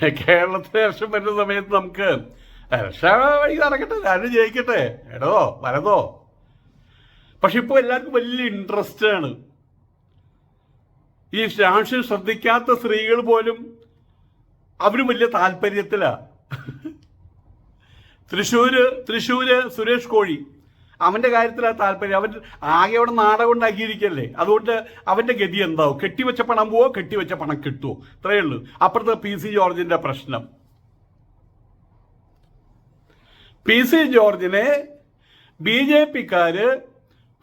കേരളത്തിലെ ഇലക്ഷൻ വരുന്ന സമയത്ത് നമുക്ക് ഇലക്ഷൻ വഴി നടക്കട്ടെ ആരും ജയിക്കട്ടെ. എടോ വലതോ പക്ഷെ ഇപ്പോൾ എല്ലാവർക്കും വലിയ ഇൻട്രസ്റ്റ് ആണ്. ഈ രാഷ്ട്രീയം ശ്രദ്ധിക്കാത്ത സ്ത്രീകൾ പോലും അവരും വലിയ താല്പര്യത്തിലാ. തൃശ്ശൂര് തൃശ്ശൂര് സുരേഷ് കോഴി. അവന്റെ കാര്യത്തിലാണ് താല്പര്യം. അവൻ ആകെ അവിടെ നാടകം ഉണ്ടാക്കിയിരിക്കല്ലേ അതുകൊണ്ട് അവന്റെ ഗതി എന്താവും? കെട്ടിവെച്ച പണം പോവോ? കെട്ടിവെച്ച പണം കിട്ടുമോ ഇത്രയേ ഉള്ളൂ. അപ്പുറത്ത് പി സി ജോർജിന്റെ പ്രശ്നം. പി സി ജോർജിനെ ബി ജെ പിക്കാര്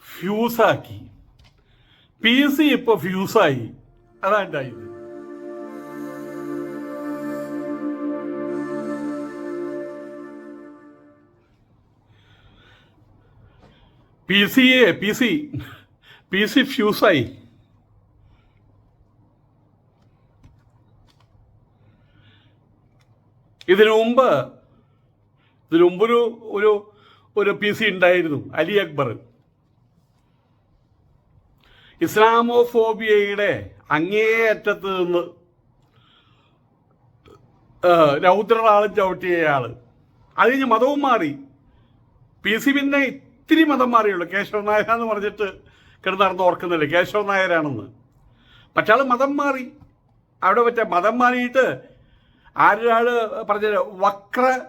ഫ്യൂസാക്കി പി സി ഇപ്പൊ ഫ്യൂസായി അതാ P C a P C P C ഫ്യൂസായി ഇതിനു മുമ്പ് ഇതിനു മുമ്പൊരു ഒരു ഒരു പി സി ഉണ്ടായിരുന്നു അലി അക്ബർ. ഇസ്ലാമോഫോബിയയുടെ അങ്ങേയറ്റത്ത് നിന്ന് ആ, ചവിട്ടിയ ചവിട്ടിയയാൾ അത് കഴിഞ്ഞ് മതവും മാറി. പി സി പിന്നെ ഇത്തിരി മതം മാറിയുള്ളൂ. കേശവ നായർ എന്ന് പറഞ്ഞിട്ട് കിടന്നാർന്ന് ഓർക്കുന്നില്ല? കേശവ നായരാണെന്ന്. പക്ഷെ ആൾ മതം മാറി. അവിടെ മറ്റേ മതം മാറിയിട്ട് ആരൊരാൾ പറഞ്ഞ വക്ര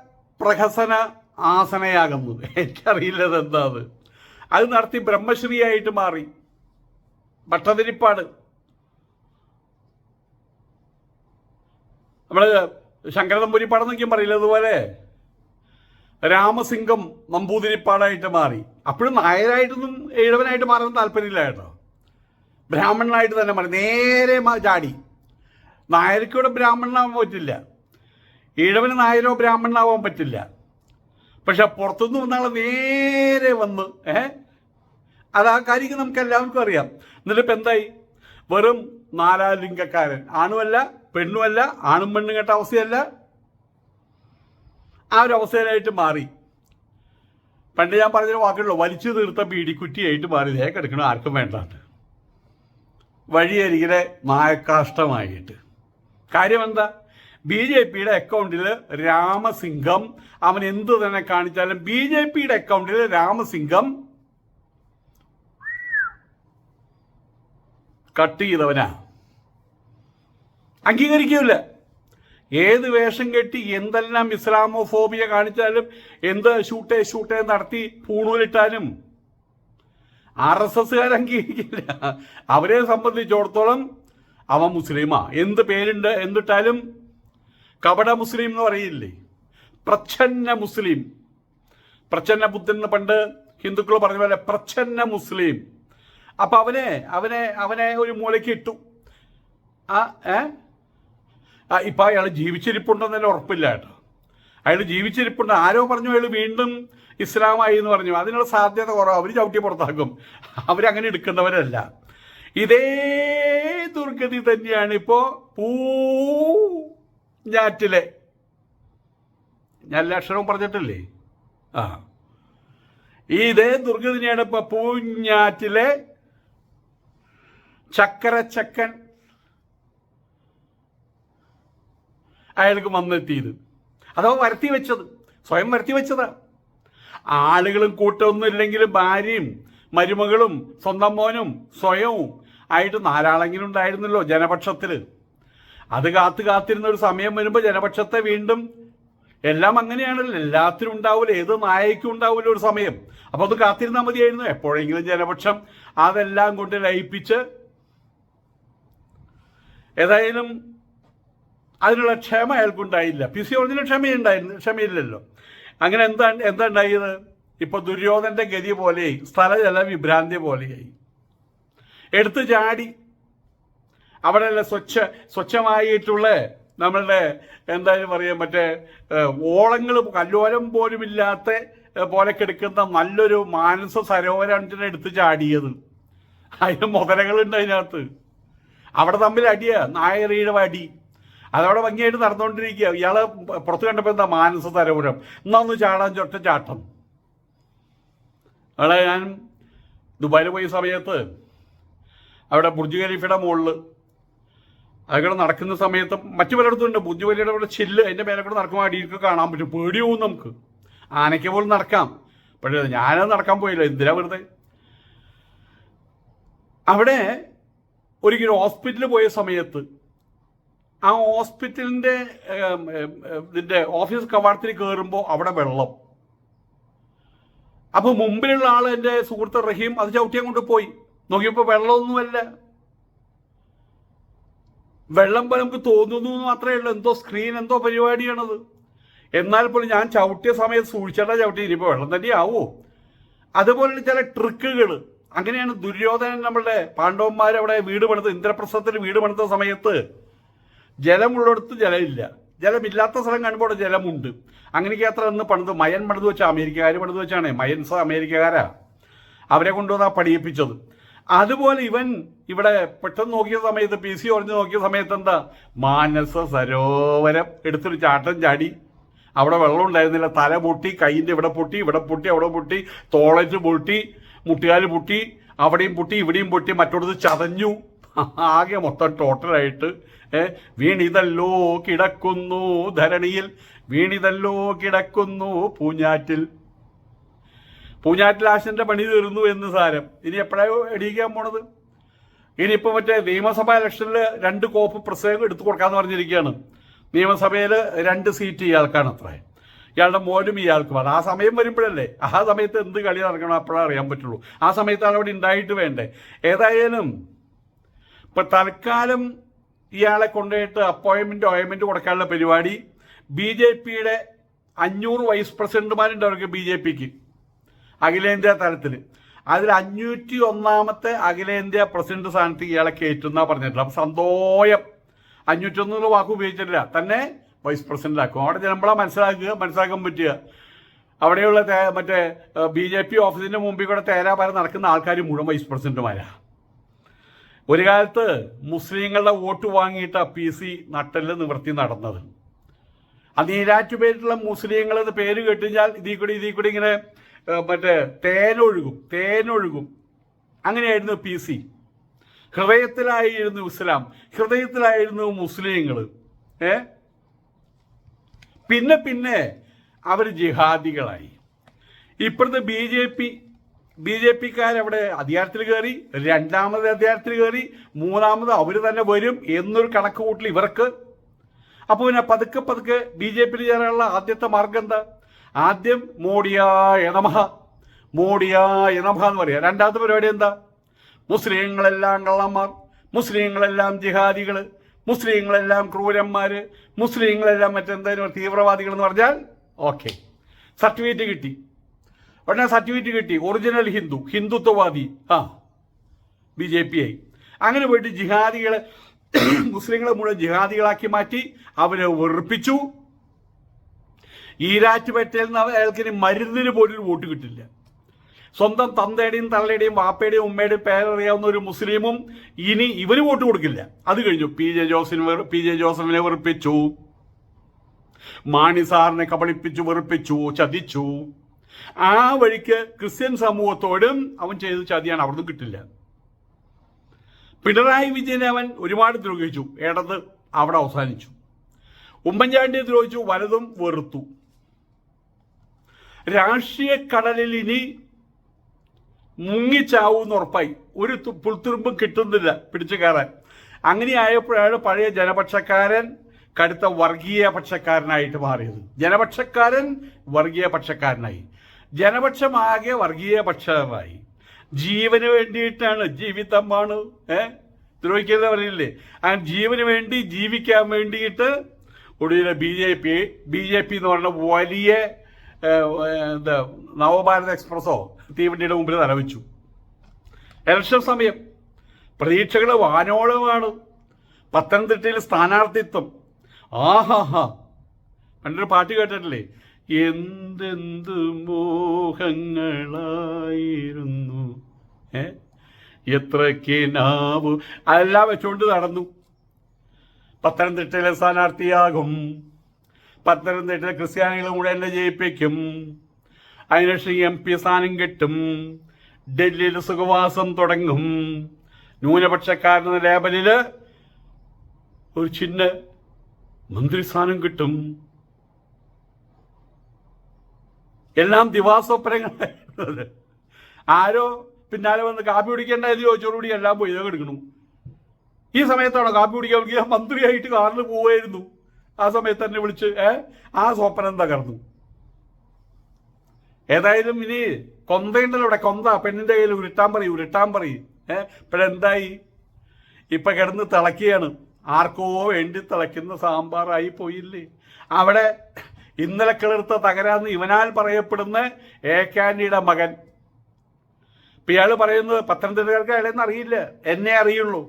പ്രഹസന ആസനയാകുന്നു. എനിക്കറിയില്ല അതെന്താന്ന്. അത് നടത്തി ബ്രഹ്മശ്രീയായിട്ട് മാറി. ഭട്ടതിരിപ്പാട്. നമ്മൾ ശങ്കരതമ്പുരിപ്പാട് എന്നൊക്കെയും പറയില്ല അതുപോലെ? രാമസിംഗം നമ്പൂതിരിപ്പാടായിട്ട് മാറി. അപ്പോഴും നായരായിട്ടൊന്നും എഴുവനായിട്ട് മാറാൻ താല്പര്യമില്ല കേട്ടോ. ബ്രാഹ്മണനായിട്ട് തന്നെ മാറി. നേരെ ചാടി. നായർക്ക് ഇവിടെ ബ്രാഹ്മണനാവാൻ പറ്റില്ല. ഈഴവന് നായരോ ബ്രാഹ്മണനാവാൻ പറ്റില്ല. പക്ഷെ പുറത്തുനിന്ന് വന്നാൾ നേരെ വന്ന് ഏ? അത് ആ കാര്യം നമുക്ക് എല്ലാവർക്കും അറിയാം. എന്നിട്ട് ഇപ്പം എന്തായി? വെറും നാലാലിംഗക്കാരൻ. ആണുമല്ല പെണ്ണുമല്ല ആണും പെണ്ണും കേട്ട അവസ്ഥയല്ല. ആ ഒരു അവസ്ഥയിലായിട്ട് മാറി. പണ്ട് ഞാൻ പറഞ്ഞൊരു വാക്കുള്ളൂ വലിച്ചു തീർത്ത ബീഡിക്കുറ്റിയായിട്ട് മാറി. ദേ കിടക്കണം ആർക്കും വേണ്ടാണ്ട് വഴിയരികിലെ മായക്കാഷ്ടമായിട്ട്. കാര്യം എന്താ? ബി ജെ പിയുടെ അക്കൗണ്ടിൽ രാമസിംഗം അവൻ എന്ത് തന്നെ കാണിച്ചാലും ബി ജെ പിയുടെ അക്കൗണ്ടിൽ രാമസിംഗം കട്ട് ചെയ്തവനാ. അംഗീകരിക്കില്ല ഏത് വേഷം കെട്ടി എന്തെല്ലാം ഇസ്ലാമോഫോബിയ കാണിച്ചാലും എന്ത് ഷൂട്ടേ ഷൂട്ടേ നടത്തി പൂണൂലിട്ടാലും? ആർ എസ് എസ്സുകാർ അംഗീകരിക്കില്ല അവരെ സംബന്ധിച്ചിടത്തോളം അവൻ മുസ്ലിമാ. എന്ത് പേരുണ്ട് എന്തിട്ടാലും? കപട മുസ്ലിം എന്ന് പറയില്ലേ? പ്രച്ഛന്ന മുസ്ലിം. പ്രച്ഛന്ന ബുദ്ധൻ പണ്ട് ഹിന്ദുക്കൾ പറഞ്ഞ പോലെ പ്രച്ഛന്ന മുസ്ലിം. അപ്പൊ അവനെ അവനെ അവനെ ഒരു മൂലയ്ക്ക് ഇട്ടു. ആ ഏ? ആ ഇപ്പൊ അയാൾ ജീവിച്ചിരിപ്പുണ്ടെന്ന് തന്നെ ഉറപ്പില്ല കേട്ടോ. അയാൾ ജീവിച്ചിരിപ്പുണ്ട്. ആരോ പറഞ്ഞു അയാൾ വീണ്ടും ഇസ്ലാമായി എന്ന് പറഞ്ഞു. അതിനുള്ള സാധ്യത കുറവ്. അവർ ചവിട്ടി പുറത്താക്കും. അവരങ്ങനെ എടുക്കുന്നവരല്ല. ഇതേ ദുർഗതി തന്നെയാണ് ഇപ്പോൾ പൂ ഞാറ്റിലെ ഞാൻ ലക്ഷണവും പറഞ്ഞിട്ടില്ലേ? ആ. ഇതേ ദുർഗതിനെയാണ് ഇപ്പൊ പൂഞ്ഞാറ്റിലെ ചക്കരച്ചക്കൻ അയാൾക്ക് വന്നെത്തിയത്. അതോ വരുത്തി വെച്ചത്. സ്വയം വരുത്തി വെച്ചതാ. ആളുകളും കൂട്ടമൊന്നും ഇല്ലെങ്കിലും ഭാര്യയും മരുമകളും സ്വന്തം മോനും സ്വയവും ആയിട്ട് നാലാളെങ്കിലും ഉണ്ടായിരുന്നല്ലോ ജനപക്ഷത്തിൽ അത് കാത്തു കാത്തിരുന്ന ഒരു സമയം വരുമ്പോൾ ജനപക്ഷത്തെ വീണ്ടും എല്ലാം അങ്ങനെയാണല്ലോ. എല്ലാത്തിനും ഉണ്ടാവില്ല ഏത് നായക്കും ഉണ്ടാവില്ല ഒരു സമയം? അപ്പോൾ അത് കാത്തിരുന്നാൽ മതിയായിരുന്നു. എപ്പോഴെങ്കിലും ജനപക്ഷം അതെല്ലാം കൊണ്ട് ലയിപ്പിച്ച് ഏതായാലും അതിനുള്ള ക്ഷമ അയാൾക്കുണ്ടായില്ല. പി സി ജോർജിന് ക്ഷമയുണ്ടായിരുന്നു ക്ഷമയില്ലല്ലോ. അങ്ങനെ എന്താ എന്താ ഉണ്ടായത്? ഇപ്പൊ ദുര്യോധന്റെ ഗതി പോലെയായി സ്ഥലജല വിഭ്രാന്തി പോലെയായി. എടുത്തു ചാടി. അവിടെ സ്വച്ഛ സ്വച്ഛമായിട്ടുള്ള നമ്മളുടെ എന്തായാലും പറയുക മറ്റേ ഓളങ്ങൾ കല്ലോലം പോലുമില്ലാത്ത പോലെ കിടക്കുന്ന നല്ലൊരു മാനസ സരോവരത്തിന് എടുത്ത് ചാടിയത്. അതിന് മുതലകളുണ്ട് അതിനകത്ത്. അവിടെ തമ്മിൽ അടിയാ നായറിയുടെ അടി അതവിടെ ഭംഗിയായിട്ട് നടന്നുകൊണ്ടിരിക്കുക. ഇയാൾ പുറത്ത് കണ്ടപ്പോൾ എന്താ മാനസ തരപുരം എന്നൊന്ന് ചാടാൻ ചൊട്ട ചാട്ടം. അവിടെ ഞാൻ ദുബായിൽ പോയ സമയത്ത് അവിടെ ബുർജ് ഖലീഫയുടെ മുകളിൽ അതുകൊണ്ട് നടക്കുന്ന സമയത്ത് മറ്റു പലയിടത്തും ഉണ്ട്. ബുദ്ധിവലിയുടെ ഇവിടെ ചില്ല് അതിന്റെ മേലെ കൂടെ നടക്കുമ്പോൾ അടിയിലേക്ക് കാണാൻ പറ്റും. പേടിയാവും നമുക്ക്. ആനയ്ക്ക് പോലും നടക്കാം. പക്ഷേ ഞാനത് നടക്കാൻ പോയില്ല. എന്തിനാ വെറുതെ? അവിടെ ഒരിക്കലും ഹോസ്പിറ്റലിൽ പോയ സമയത്ത് ആ ഹോസ്പിറ്റലിന്റെ ഇതിന്റെ ഓഫീസ് കവാടത്തിൽ കയറുമ്പോൾ അവിടെ വെള്ളം. അപ്പൊ മുമ്പിലുള്ള ആൾ എന്റെ സുഹൃത്ത് റഹീം അത് ചവിട്ടിയാൻ കൊണ്ട് പോയി. നോക്കിയപ്പോൾ വെള്ളമൊന്നുമല്ല. വെള്ളം പോലെ നമുക്ക് തോന്നുന്നു മാത്രമേ ഉള്ളൂ. എന്തോ സ്ക്രീൻ എന്തോ പരിപാടിയാണത്. എന്നാൽ പോലും ഞാൻ ചവിട്ടിയ സമയത്ത് സൂക്ഷിച്ചാൽ ചവിട്ടി. ഇനിയിപ്പോൾ വെള്ളം തന്നെ ആവോ അതുപോലെ ചില ട്രിക്കുകൾ അങ്ങനെയാണ് ദുര്യോധനൻ നമ്മളുടെ പാണ്ഡവന്മാർ അവിടെ വീട് പണിത് ഇന്ദ്രപ്രസ്ഥത്തിൽ വീട് പണിത സമയത്ത് ജലമുള്ളിടത്ത് ജലമില്ല. ജലമില്ലാത്ത സ്ഥലം കാണുമ്പോൾ ജലമുണ്ട്. അങ്ങനെയൊക്കെ അത്ര അന്ന് പണിത് മയൻ പണിത് വെച്ച അമേരിക്കക്കാർ പണിത് വെച്ചാണ്. മയൻസ് അമേരിക്കക്കാരാ. അവരെ കൊണ്ടുവന്ന് ആ പണിയിപ്പിച്ചത് അതുപോലെ ഇവൻ ഇവിടെ പെട്ടെന്ന് നോക്കിയ സമയത്ത് പി സി ഒറിഞ്ഞ് നോക്കിയ സമയത്ത് എന്താ? മാനസ സരോവരം എടുത്തൊരു ചാട്ടം ചാടി. അവിടെ വെള്ളം ഉണ്ടായിരുന്നില്ല. തല പൊട്ടി കൈയിന്റെ ഇവിടെ പൊട്ടി ഇവിടെ പൊട്ടി അവിടെ പൊട്ടി തോളറ്റ് പൊട്ടി മുട്ടുകാൽ പൊട്ടി അവിടെയും പൊട്ടി ഇവിടെയും പൊട്ടി മറ്റോടത്ത് ചതഞ്ഞു. ആകെ മൊത്തം ടോട്ടലായിട്ട് വീണിതല്ലോ കിടക്കുന്നു ധരണിയിൽ. വീണിതല്ലോ കിടക്കുന്നു പൂഞ്ഞാറ്റിൽ. പൂഞ്ഞാറ്റിൽ ആശന്റെ പണി തീർന്നു എന്ന് സാരം. ഇനി എപ്പോഴാണ് എണീക്കാൻ പോണത്? ഇനിയിപ്പോൾ മറ്റേ നിയമസഭാ ഇലക്ഷനിൽ രണ്ട് കോപ്പ് പ്രസംഗം എടുത്തു കൊടുക്കാന്ന് പറഞ്ഞിരിക്കുകയാണ്. നിയമസഭയിൽ രണ്ട് സീറ്റ് ഇയാൾക്കാണ് അത്ര. ഇയാളുടെ മോനും ഇയാൾക്കും. അത് ആ സമയം വരുമ്പോഴല്ലേ? ആ സമയത്ത് എന്ത് കളി നടക്കണം അപ്പോഴേ അറിയാൻ പറ്റുള്ളൂ. ആ സമയത്താണ് അവിടെ ഉണ്ടായിട്ട് വേണ്ടേ. ഏതായാലും ഇപ്പൊ തൽക്കാലം ഇയാളെ കൊണ്ടുപോയിട്ട് അപ്പോയിൻമെന്റ് ഓയിൻമെന്റ് കൊടുക്കാനുള്ള പരിപാടി. ബി ജെ പിയുടെ അഞ്ഞൂറ് വൈസ് പ്രസിഡന്റുമാരുണ്ട് അവർക്ക് ബി ജെ പിക്ക്. അഖിലേന്ത്യാ തലത്തിൽ അതിൽ അഞ്ഞൂറ്റി ഒന്നാമത്തെ അഖിലേന്ത്യാ പ്രസിഡന്റ് സ്ഥാനത്ത് ഇയാളെ കയറ്റുന്ന പറഞ്ഞിട്ടുള്ളത്. അപ്പം സന്തോയം അഞ്ഞൂറ്റി ഒന്നുള്ള വാക്ക് ഉപയോഗിച്ചിട്ടില്ല. തന്നെ വൈസ് പ്രസിഡന്റ് ആക്കും. അവിടെ ജനമ്പള മനസ്സിലാക്കുക മനസ്സിലാക്കാൻ പറ്റുക. അവിടെയുള്ള മറ്റേ ബി ജെ പി ഓഫീസിന്റെ മുമ്പിൽ കൂടെ തേരാപാരം നടക്കുന്ന ആൾക്കാർ മുഴുവൻ വൈസ് പ്രസിഡന്റുമാരാ ഒരു കാലത്ത് മുസ്ലിങ്ങളുടെ വോട്ട് വാങ്ങിയിട്ട് പി സി നട്ടൽ നിവർത്തി നടന്നത്. അത് ഈരാറ്റുപേരിലുള്ള മുസ്ലിങ്ങൾ എന്ന് പേര് കേട്ടുകഴിഞ്ഞാൽ ഇതിൽ കൂടി ഇതിൽ കൂടി ഇങ്ങനെ മറ്റേ തേനൊഴുകും തേനൊഴുകും. അങ്ങനെയായിരുന്നു പി സി. ഹൃദയത്തിലായിരുന്നു ഇസ്ലാം ഹൃദയത്തിലായിരുന്നു മുസ്ലിങ്ങൾ ഏ? പിന്നെ പിന്നെ അവർ ജിഹാദികളായി. ഇപ്പോഴത്തെ B J P B J പിക്കാരവിടെ അധികാരത്തിൽ കയറി രണ്ടാമത് അധികാരത്തിൽ കയറി മൂന്നാമത് അവർ തന്നെ വരും എന്നൊരു കണക്ക് കൂട്ടൽ ഇവർക്ക്. അപ്പോൾ പിന്നെ പതുക്കെ പതുക്കെ ബി ജെ പിയിൽ ചേരാനുള്ള ആദ്യത്തെ മാർഗം എന്താ? ആദ്യം മോഡിയാ എണമഹ മോഡിയാ എണമഹ എന്ന് പറയാം. രണ്ടാമത്തെ പരിപാടി എന്താ? മുസ്ലിങ്ങളെല്ലാം കള്ളന്മാർ മുസ്ലിങ്ങളെല്ലാം ജിഹാദികൾ മുസ്ലിങ്ങളെല്ലാം ക്രൂരന്മാര് മുസ്ലിങ്ങളെല്ലാം മറ്റെന്തായാലും തീവ്രവാദികൾ എന്ന് പറഞ്ഞാൽ ഓക്കെ. സർട്ടിഫിക്കറ്റ് കിട്ടി. ഉടനെ സർട്ടിഫിക്കറ്റ് കിട്ടി. ഒറിജിനൽ ഹിന്ദു. ഹിന്ദുത്വവാദി. ആ. ബി ജെ പി ആയി അങ്ങനെ പോയിട്ട് ജിഹാദികളെ മുസ്ലിങ്ങളെ മുഴുവൻ ജിഹാദികളാക്കി മാറ്റി അവരെ വെറുപ്പിച്ചു. ഈരാറ്റുപേട്ടയിൽ നിന്ന് അയാൾക്ക് ഇനി മരുന്നിന് പോലും വോട്ട് കിട്ടില്ല. സ്വന്തം തന്തയുടെയും തള്ളയുടെയും വാപ്പയുടെയും ഉമ്മയുടെയും പേരറിയാവുന്ന ഒരു മുസ്ലിമും ഇനി ഇവന് വോട്ട് കൊടുക്കില്ല. അത് കഴിഞ്ഞു. പി ജെ വെറു- പി ജെ ജോസഫിനെ വെറുപ്പിച്ചു. മാണി സാറിനെ കബളിപ്പിച്ചു വെറുപ്പിച്ചു ചതിച്ചു. ആ വഴിക്ക് ക്രിസ്ത്യൻ സമൂഹത്തോടും അവൻ ചെയ്ത ചതിയാണ്. അവിടുന്ന് കിട്ടില്ല. പിണറായി വിജയനെ അവൻ ഒരുപാട് ദ്രോഹിച്ചു. ഇടത് അവിടെ അവസാനിച്ചു. ഉമ്മൻചാണ്ടിയെ ദ്രോഹിച്ചു വലതും വെറുത്തു. രാഷ്ട്രീയ കടലിൽ ഇനി മുങ്ങിച്ചാവൂന്ന് ഉറപ്പായി. ഒരു പുൽത്തുരുമ്പും കിട്ടുന്നില്ല പിടിച്ചു കയറാൻ. അങ്ങനെ ആയപ്പോഴാണ് പഴയ ജനപക്ഷക്കാരൻ കടുത്ത വർഗീയ പക്ഷക്കാരനായിട്ട് മാറിയത്. ജനപക്ഷക്കാരൻ വർഗീയ പക്ഷക്കാരനായി. ജനപക്ഷമാകെ വർഗീയ പക്ഷമായി ജീവന് വേണ്ടിയിട്ടാണ് ജീവിതമാണ് ഏ? ദ്രോഹിക്കുന്നത് പറയില്ലേ? ആ ജീവന് വേണ്ടി ജീവിക്കാൻ വേണ്ടിയിട്ട് ഒടുവിൽ B J P B J P എന്ന് പറഞ്ഞ വലിയ എന്താ നവഭാരത് എക്സ്പ്രസോ തീവണ്ടിയുടെ മുമ്പിൽ തലവെച്ചു ഇലക്ഷൻ സമയം. പ്രതീക്ഷകൾ വാനോളമാണ്. പത്തനംതിട്ടയിൽ സ്ഥാനാർത്ഥിത്വം. ആഹാഹാ. പണ്ടൊരു പാട്ട് കേട്ടിട്ടില്ലേ? എന്തെന്ത് മോഹങ്ങളായിരുന്നു? ഏ? എത്രയ്ക്ക് നാവ്? അതെല്ലാം വെച്ചുകൊണ്ട് നടന്നു. പത്തനംതിട്ടയിലെ സ്ഥാനാർത്ഥിയാകും. പത്തനംതിട്ടയിലെ ക്രിസ്ത്യാനികളും കൂടെ എന്നെ ജയിപ്പിക്കും. അതിനുശേഷം എം പി സ്ഥാനം കിട്ടും. ഡൽഹിയിൽ സുഖവാസം തുടങ്ങും. ന്യൂനപക്ഷക്കാരെന്ന ലേബലിൽ ഒരു ചിഹ്ന മന്ത്രിസ്ഥാനം കിട്ടും. എല്ലാം ദിവാസ്വപ്നങ്ങളായിരുന്നത് ആരോ പിന്നാലെ വന്ന് കാപ്പി കുടിക്കേണ്ട എന്ന് ചോദിച്ചോടുകൂടി എല്ലാം പോയി എടുക്കണം. ഈ സമയത്താണോ കാപ്പി കുടിക്കാൻ ഞാൻ മന്ത്രിയായിട്ട് കാറിൽ പോവായിരുന്നു. ആ സമയത്ത് തന്നെ വിളിച്ച് ഏ ആ സ്വപ്നം തകർന്നു. ഏതായാലും ഇനി കൊന്തയുണ്ടല്ലോ ഇവിടെ കൊന്ത. പെണ്ണിന്റെ കയ്യിൽ ഉരുട്ടാൻ പറയും ഉരുട്ടാൻ പറയും ഏ ഇപ്പോഴെന്തായി? ഇപ്പൊ കിടന്ന് തിളക്കുകയാണ് ആർക്കോ വേണ്ടി തിളയ്ക്കുന്ന സാമ്പാറായി പോയില്ലേ? അവിടെ ഇന്നലെ കിളിർത്ത തകരാന്ന് ഇവനാൽ പറയപ്പെടുന്ന എ കാൻഡിയുടെ മകൻ. ഇപ്പൊ ഇയാൾ പറയുന്നത് പത്തനംതിട്ടക്കാർക്ക് അയാളെന്ന് അറിയില്ല. എന്നെ അറിയുള്ളൂ.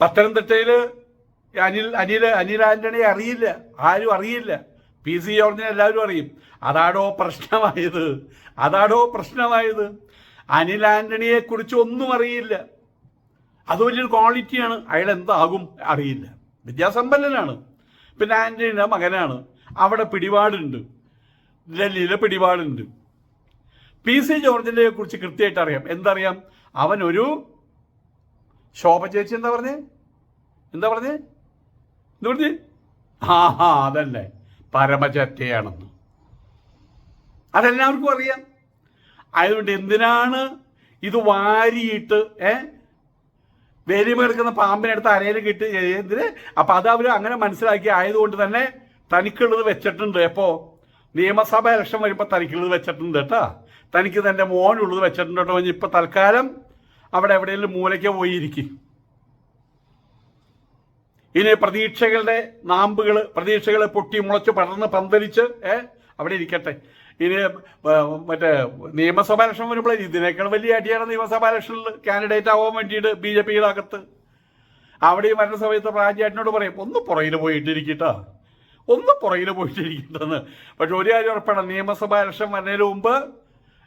പത്തനംതിട്ടയിൽ അനിൽ അനിൽ അനിൽ ആന്റണിയെ അറിയില്ല. ആരും അറിയില്ല. പി സി ജോർജിനെ എല്ലാവരും അറിയും. അതാടോ പ്രശ്നമായത്? അതാടോ പ്രശ്നമായത്? അനിൽ ആന്റണിയെ കുറിച്ച് ഒന്നും അറിയില്ല. അത് വലിയൊരു ക്വാളിറ്റിയാണ്. അയാൾ എന്താകും അറിയില്ല. വിദ്യാസമ്പന്നനാണ്. പിന്നെ ആന്റണിയുടെ മകനാണ്. അവിടെ പിടിപാടുണ്ട്. ഡൽഹിയിലെ പിടിപാടുണ്ട്. പി സി ജോർജിനെ കുറിച്ച് കൃത്യമായിട്ട് അറിയാം. എന്തറിയാം? അവൻ ഒരു ശോഭ ചേച്ചി എന്താ പറഞ്ഞേ? എന്താ പറഞ്ഞേ? എന്താ പറഞ്ഞേ? ആ ഹാ അതല്ലേ. പരമചറ്റയാണെന്ന് അതെല്ലാവർക്കും അറിയാം. അതുകൊണ്ട് എന്തിനാണ് ഇത് വാരിയിട്ട് ഏ വേലിമേർക്കുന്ന പാമ്പിനെടുത്ത് അരയിൽ കിട്ടി എന്തിന് അപ്പൊ അത് അവർ അങ്ങനെ മനസ്സിലാക്കി ആയതുകൊണ്ട് തന്നെ തനിക്കുള്ളത് വെച്ചിട്ടുണ്ട്. എപ്പോ? നിയമസഭ ഇലക്ഷൻ വരുമ്പോൾ തനിക്കുള്ളത് വെച്ചിട്ടുണ്ട് കേട്ടോ. തനിക്ക് തന്റെ മോനുള്ളത് വെച്ചിട്ടുണ്ട് കേട്ടോ. ഇപ്പൊ തൽക്കാലം അവിടെ എവിടെയെങ്കിലും മൂലയ്ക്ക് പോയിരിക്കും. ഇനി പ്രതീക്ഷകളുടെ നാമ്പുകൾ പ്രതീക്ഷകൾ പൊട്ടി മുളച്ച് പടർന്ന് പന്തലിച്ച് ഏ അവിടെ ഇരിക്കട്ടെ. ഇനി മറ്റേ നിയമസഭാ ഇലക്ഷൻ വരുമ്പോൾ ഇതിനേക്കാൾ വലിയ അടിയാണ് നിയമസഭാ ഇലക്ഷനിൽ കാൻഡിഡേറ്റ് ആവാൻ വേണ്ടിയിട്ട് ബി ജെ പിയുടെ അകത്ത് അവിടെ ഈ മരണ സമയത്ത് പ്രാചേട്ടനോട് പറയും ഒന്ന് പുറകിൽ പോയിട്ടിരിക്കട്ടാ. ഒന്ന് പുറകിൽ പോയിട്ടിരിക്കട്ടെന്ന്. പക്ഷെ ഒരു കാര്യം ഉറപ്പാണ് നിയമസഭാ ഇലക്ഷൻ വരുന്നതിന് മുമ്പ്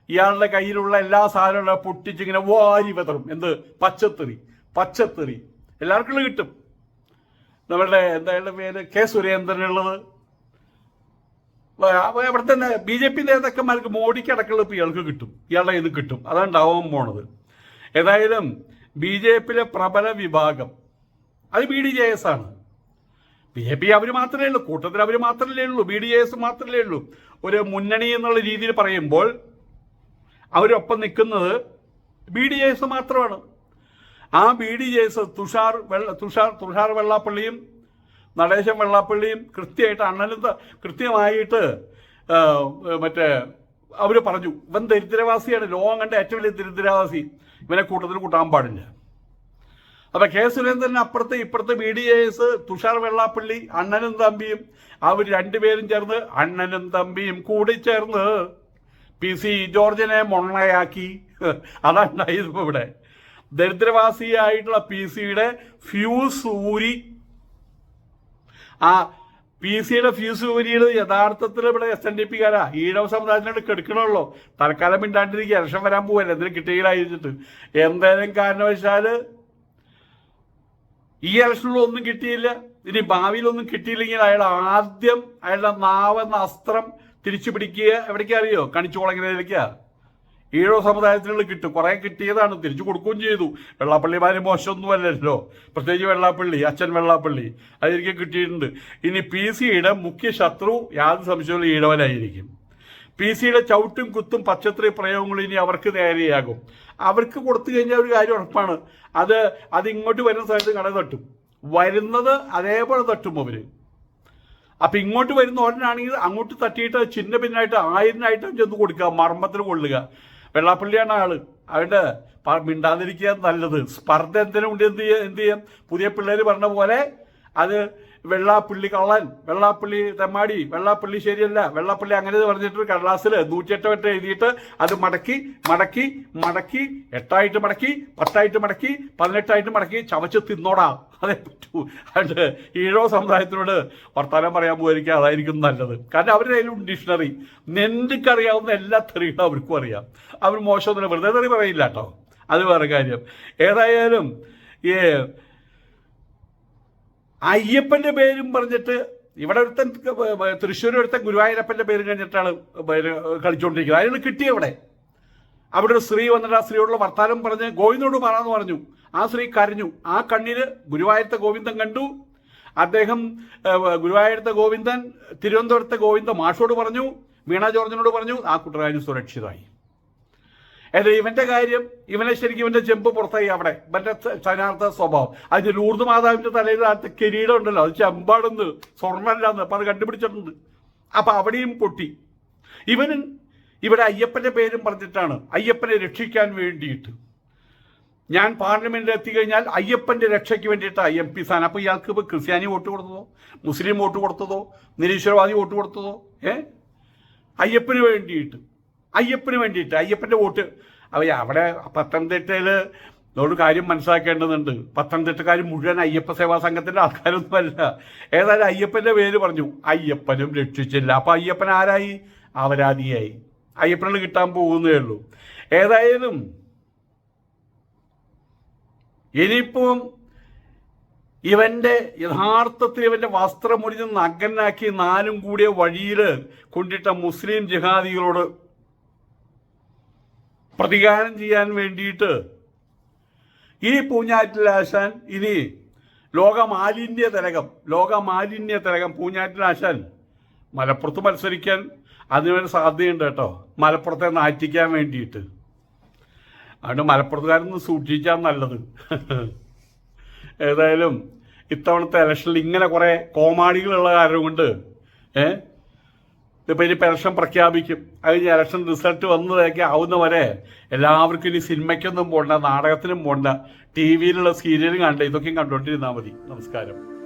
ഇയാളുടെ കയ്യിലുള്ള എല്ലാ സാധനങ്ങളും പൊട്ടിച്ചിങ്ങനെ വാരി വെതറും. എന്ത്? പച്ചത്തെറി പച്ചത്തെറി. എല്ലാവർക്കും കിട്ടും. നമ്മളുടെ എന്തായാലും പേര്? കെ സുരേന്ദ്രനുള്ളത്. അവിടുത്തെ ബി ജെ പി നേതാക്കന്മാർക്ക് മോഡിക്ക് അടക്കമുള്ള ഇയാൾക്ക് കിട്ടും. ഇയാളുടെ ഇത് കിട്ടും. അതാണ് ഉണ്ടാവാൻ പോണത്. ഏതായാലും ബി ജെ പിയിലെ പ്രബല വിഭാഗം അത് ബി ഡി ജെ എസ് ആണ്. ബി ജെ പി അവർ മാത്രമേ ഉള്ളൂ. കൂട്ടത്തിൽ അവർ മാത്രമല്ലേ ഉള്ളൂ. ബി ഡി ജെ എസ് മാത്രമല്ലേ ഉള്ളൂ. ഒരു മുന്നണി എന്നുള്ള രീതിയിൽ പറയുമ്പോൾ അവരൊപ്പം നിൽക്കുന്നത് ബി ഡി ജെ എസ് മാത്രമാണ്. ആ B D J S Thushar വെള്ള തുഷാർ തുഷാർ വെള്ളാപ്പള്ളിയും നടേശൻ വെള്ളാപ്പള്ളിയും കൃത്യമായിട്ട് അണ്ണനും കൃത്യമായിട്ട് മറ്റേ അവർ പറഞ്ഞു ഇവൻ ദരിദ്രവാസിയാണ് ലോകം ഏറ്റവും വലിയ ദരിദ്രവാസി. ഇവനെ കൂട്ടത്തിൽ കൂട്ടാൻ പാടില്ല. അപ്പൊ കെ സുരേന്ദ്രൻ അപ്പുറത്ത് ഇപ്പുറത്ത് B D S Thushar Vellappally അണ്ണനും തമ്പിയും അവർ രണ്ടുപേരും ചേർന്ന് അണ്ണനും തമ്പിയും കൂടി ചേർന്ന് പി സി ജോർജിനെ മൊണ്ണയാക്കി. അതാണ് ഇവിടെ. ദരിദ്രവാസിയായിട്ടുള്ള പി സിയുടെ ഫ്യൂസ് ഊരി ആ പി സിയുടെ ഫ്യൂസ് ഊരിയത് യഥാർത്ഥത്തിൽ ഇവിടെ എസ് എൻ ഡി പി കാരാ. ഈഴവ സമുദായത്തിനോട് കെടുക്കണമല്ലോ തൽക്കാലം മിണ്ടാണ്ടിരിക്കുക. ഇലക്ഷൻ വരാൻ പോവല്ലേ? എന്തിനും കിട്ടിയില്ലായിരിച്ചിട്ട് എന്തേലും കാരണവശാൽ ഈ ഇലക്ഷനിലും ഒന്നും കിട്ടിയില്ല. ഇനി ഭാവിയിലൊന്നും കിട്ടിയില്ലെങ്കിൽ അയാൾ ആദ്യം അയാളുടെ നാവെന്ന അസ്ത്രം തിരിച്ചു പിടിക്കുക എവിടേക്കറിയോ കണിച്ചുകുളങ്ങരയിലേക്കാ. ഈഴോ സമുദായത്തിനുള്ള കിട്ടും. കുറെ കിട്ടിയതാണ്. തിരിച്ചു കൊടുക്കുകയും ചെയ്തു. വെള്ളാപ്പള്ളിമാര് മോശമൊന്നുമല്ലല്ലോ പ്രത്യേകിച്ച് വെള്ളാപ്പള്ളി അച്ഛൻ വെള്ളാപ്പള്ളി. അതെനിക്ക് കിട്ടിയിട്ടുണ്ട്. ഇനി പി സിയുടെ മുഖ്യ ശത്രു യാതൊരു സംശയവും ഈഴവനായിരിക്കും. പി സിയുടെ ചവിട്ടും കുത്തും പച്ചത്രി പ്രയോഗങ്ങളും ഇനി അവർക്ക് നേരെയാകും അവർക്ക് കൊടുത്തു കഴിഞ്ഞാൽ ഒരു കാര്യം ഉറപ്പാണ്. അത് അത് ഇങ്ങോട്ട് വരുന്ന സമയത്ത് കട തട്ടും. വരുന്നത് അതേപോലെ തട്ടും അവർ. അപ്പൊ ഇങ്ങോട്ട് വരുന്ന ഓരനാണെങ്കിൽ അങ്ങോട്ട് തട്ടിയിട്ട് ചിന്ന പിന്നായിട്ട് ആയിരനായിട്ട് ചെന്ന് കൊടുക്കുക. മർമ്മത്തിൽ കൊള്ളുക. വെള്ളാപ്പള്ളിയാണ് ആൾ. അവരുടെ പ- മിണ്ടാതിരിക്കുക നല്ലത്. സ്പർദ്ധ എന്തിനുണ്ട്? എന്ത് ചെയ്യാം എന്ത് ചെയ്യാം പുതിയ പിള്ളേർ പറഞ്ഞ പോലെ അത് വെള്ളാപ്പള്ളി കള്ളൻ വെള്ളാപ്പള്ളി തെമ്മാടി വെള്ളാപ്പള്ളി ശരിയല്ല വെള്ളാപ്പള്ളി അങ്ങനെ പറഞ്ഞിട്ട് കടലാസിൽ നൂറ്റിയെട്ട് വട്ടം എഴുതിയിട്ട് അത് മടക്കി മടക്കി മടക്കി എട്ടായിട്ട് മടക്കി പത്തായിട്ട് മടക്കി പതിനെട്ടായിട്ട് മടക്കി ചവച്ച് തിന്നോടാ. അതേ പറ്റൂ. അതുകൊണ്ട് ഈഴോ സമുദായത്തിനോട് വർത്താനം പറയാൻ പോയിരിക്കുക അതായിരിക്കും നല്ലത്. കാരണം അവരുടെ കയ്യിലും ഡിക്ഷണറി. നെന്തിക്കറിയാവുന്ന എല്ലാ തെറികളും അവർക്കും അറിയാം. അവർ മോശമൊന്നുമില്ല. വെറുതെ തെറി പറയില്ല കേട്ടോ. അത് വേറെ കാര്യം. ഏതായാലും ഈ അയ്യപ്പന്റെ പേരും പറഞ്ഞിട്ട് ഇവിടെ ഒരുത്തൻ തൃശ്ശൂർ ഒരുത്തൻ ഗുരുവായൂരപ്പന്റെ പേര് കഴിഞ്ഞിട്ടാണ് കളിച്ചുകൊണ്ടിരിക്കുന്നത് അതിന് കിട്ടിയ അവിടെ. അവിടെ ഒരു സ്ത്രീ വന്നിട്ട് ആ സ്ത്രീയോടുള്ള വർത്താനം പറഞ്ഞ് ഗോവിന്ദോട് പറയാന്ന് പറഞ്ഞു. ആ സ്ത്രീ കരഞ്ഞു. ആ കണ്ണിന് ഗുരുവായൂരത്തെ ഗോവിന്ദൻ കണ്ടു. അദ്ദേഹം ഗുരുവായൂരത്തെ ഗോവിന്ദൻ തിരുവനന്തപുരത്തെ ഗോവിന്ദ മാഷോട് പറഞ്ഞു വീണ ജോർജിനോട് പറഞ്ഞു ആ കുട്ടരാജ് സുരക്ഷിതമായി. അതായത് ഇവന്റെ കാര്യം ഇവനെ ശരിക്കും ഇവന്റെ ചെമ്പ് പുറത്തായി അവിടെ. ഇവന്റെ ചനാർത്ഥ സ്വഭാവം. അതിന് ലൂർദ് മാതാവിന്റെ തലയിൽ അകത്ത് കിരീടം ഉണ്ടല്ലോ. അത് ചെമ്പാടെന്ന് സ്വർണമല്ലാന്ന്. അപ്പൊ അത് കണ്ടുപിടിച്ചിട്ടുണ്ട്. അപ്പൊ അവിടെയും പൊട്ടി. ഇവന് ഇവിടെ അയ്യപ്പന്റെ പേരും പറഞ്ഞിട്ടാണ് അയ്യപ്പനെ രക്ഷിക്കാൻ വേണ്ടിയിട്ട്. ഞാൻ പാർലമെന്റിൽ എത്തിക്കഴിഞ്ഞാൽ അയ്യപ്പന്റെ രക്ഷയ്ക്ക് വേണ്ടിയിട്ടാണ് എം പി സ്ഥാനം. അപ്പൊ ഇയാൾക്ക് ഇപ്പൊ ക്രിസ്ത്യാനി വോട്ട് കൊടുത്തതോ? മുസ്ലിം വോട്ട് കൊടുത്തതോ? നിരീശ്വരവാദി വോട്ട് കൊടുത്തതോ? ഏ? അയ്യപ്പന് വേണ്ടിയിട്ട്. അയ്യപ്പന് വേണ്ടിയിട്ട് അയ്യപ്പന്റെ വോട്ട്. അവ അവിടെ പത്തനംതിട്ടയിൽ ഒരു കാര്യം മനസ്സിലാക്കേണ്ടതുണ്ട്. പത്തനംതിട്ടക്കാർ മുഴുവൻ അയ്യപ്പ സേവാ സംഘത്തിന്റെ ആൾക്കാരൊന്നുമല്ല. ഏതായാലും അയ്യപ്പന്റെ പേര് പറഞ്ഞു. അയ്യപ്പനും രക്ഷിച്ചില്ല. അപ്പൊ അയ്യപ്പൻ ആരായി? അവരാധിയായി. അയ്യപ്പനോട് കിട്ടാൻ പോകുന്നേ ഉള്ളൂ. ഏതായാലും ഇനിയിപ്പം ഇവന്റെ യഥാർത്ഥത്തിൽ ഇവന്റെ വസ്ത്രമൊരിഞ്ഞ് നഗ്നാക്കി നാലും കൂടിയ വഴിയിൽ കൊണ്ടിട്ട മുസ്ലിം ജിഹാദികളോട് പ്രതികാരം ചെയ്യാൻ വേണ്ടിയിട്ട് ഈ പൂഞ്ഞാറ്റിലാശാൻ ഇനി ലോകമാലിന്യ തരകം ലോകമാലിന്യ തരകം പൂഞ്ഞാറ്റിലാശാൻ മലപ്പുറത്ത് മത്സരിക്കാൻ അതിനൊരു സാധ്യതയുണ്ട് കേട്ടോ. മലപ്പുറത്തെ നാറ്റിക്കാൻ വേണ്ടിയിട്ട്. അതുകൊണ്ട് മലപ്പുറത്തുകാരൊന്ന് സൂക്ഷിച്ചാൽ നല്ലത്. ഏതായാലും ഇത്തവണത്തെ ഇലക്ഷനിൽ ഇങ്ങനെ കുറെ കോമാളികളുള്ള കാരണം കൊണ്ട് ഏഹ് ഇപ്പൊ ഇനി പെൻഷൻ പ്രഖ്യാപിക്കും. അത് കഴിഞ്ഞ് ഇലക്ഷൻ റിസൾട്ട് വന്നതൊക്കെ ആവുന്നവരെ എല്ലാവർക്കും ഇനി സിനിമയ്ക്കൊന്നും പോണ്ട നാടകത്തിനും പോണ്ട ടി വിയിലുള്ള സീരിയലും കണ്ട ഇതൊക്കെയും കണ്ടോണ്ടിരുന്നാൽ മതി. നമസ്കാരം.